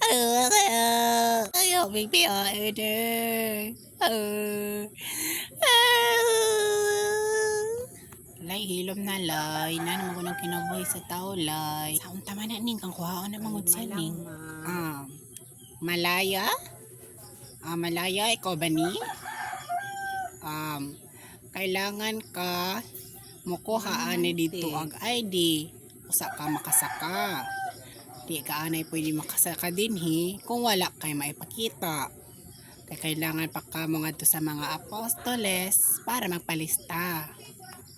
안녕하세요. 안녕, 민피야, 애들. Lay, hilom na lay. Na naman ko ng kinabuhi sa tao, lay. Saon tama na ning kang kuhaon na mangod sa ning. Ah, malaya? Ah, malaya, ikaw ba ni? Um, kailangan ka mukuhaan ni dito ang ID Usa ka makasaka. Di ka anay pwede makasaka din hi kung wala kay maipakita. Kaya kailangan pa ka mo ngadto sa mga apostoles para magpalista.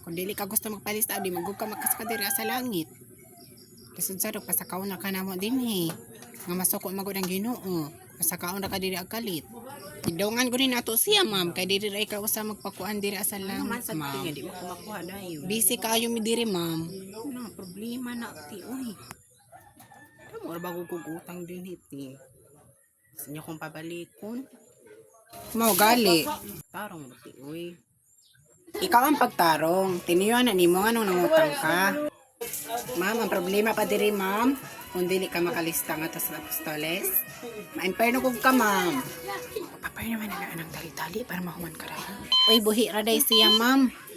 Kung dili ka gusto magpalista, di magug ka makasaka diri sa langit. Kasud sa pasakaw na ka namo din hi. Nga masuko magud ang Ginoo. Pasakaw na ka diri ag kalit. Idongan ko rin nato siya, ma'am. Kay diri ra ikaw usa magpakuan diri sa Ano sa ma'am. yun. Busy kayo mi diri, ma'am. Problema na, ti, uy. Ano mo, bago kugutang din hiti. Gusto niyo kong pabalikon? Mao gali. Tarong ti, uy. Ikaw ang pagtarong. Tiniyo na nimo nga nung nangutang ka. Ma'am, ang problema pa diri, ma'am. Kung dili ka makalista nga tas sa apostoles. Maimperno kog ka, ma'am. Papay naman na ng tali-tali para mahuman ka rin. Uy, buhi ra day siya, ma'am.